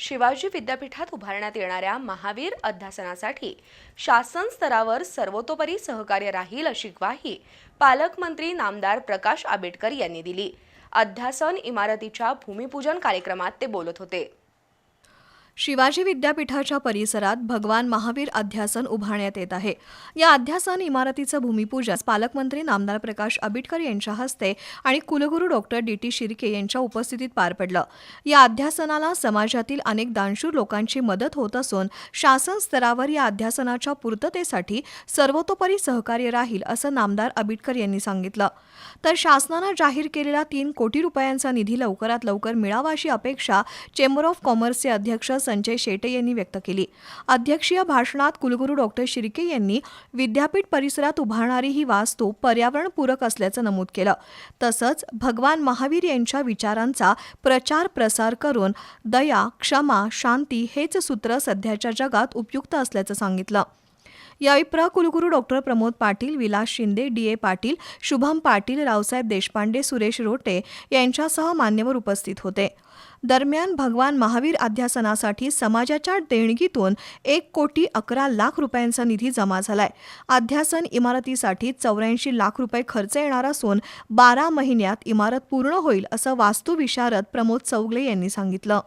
शिवाजी विद्यापीठात उभारण्यात येणाऱ्या महावीर अध्यासनासाठी शासन स्तरावर सर्वतोपरी सहकार्य राहील अशी ग्वाही पालकमंत्री नामदार प्रकाश आंबेडकर यांनी दिली. अध्यासन इमारतीच्या भूमिपूजन कार्यक्रमात ते बोलत होते. शिवाजी विद्यापीठाच्या परिसरात भगवान महावीर अध्यासन उभारण्यात येत आहे. या अध्यासन इमारतीचं भूमिपूजन पालकमंत्री नामदार प्रकाश आबिटकर यांच्या हस्ते आणि कुलगुरू डॉक्टर डी टी शिर्के यांच्या उपस्थितीत पार पडलं. या अध्यासनाला समाजातील अनेक दानशूर लोकांची मदत होत असून शासन स्तरावर या अध्यासनाच्या पूर्ततेसाठी सर्वतोपरी सहकार्य राहील असं नामदार आबिटकर यांनी सांगितलं. तर शासनानं जाहीर केलेला तीन कोटी रुपयांचा निधी लवकरात लवकर मिळावा अशी अपेक्षा चेंबर ऑफ कॉमर्सचे अध्यक्ष संजय शेटे यांनी व्यक्त केली. अध्यक्षीय भाषणात कुलगुरू डॉक्टर शिर्के यांनी विद्यापीठ परिसरात उभारणारी ही वास्तू पर्यावरणपूरक असल्याचं नमूद केलं. तसंच भगवान महावीर यांच्या विचारांचा प्रचार प्रसार करून दया क्षमा शांती हेच सूत्र सध्याच्या जगात उपयुक्त असल्याचं सांगितलं. यावेळी प्र कुलगुरू doctor Pramod Patil Vilas Shinde D A Patil Shubham Patil Raosaheb Deshpande Suresh Rote यांच्यासह मान्यवर उपस्थित होते. दरम्यान भगवान महावीर अध्यासनासाठी समाजाच्या देणगीतून एक कोटी अकरा लाख रुपयांचा निधी जमा झालाय. अध्यासन इमारतीसाठी चौऱ्याऐंशी लाख रुपये खर्च येणार असून बारा महिन्यात इमारत पूर्ण होईल असं वास्तुविशारद प्रमोद चौगले यांनी सांगितलं.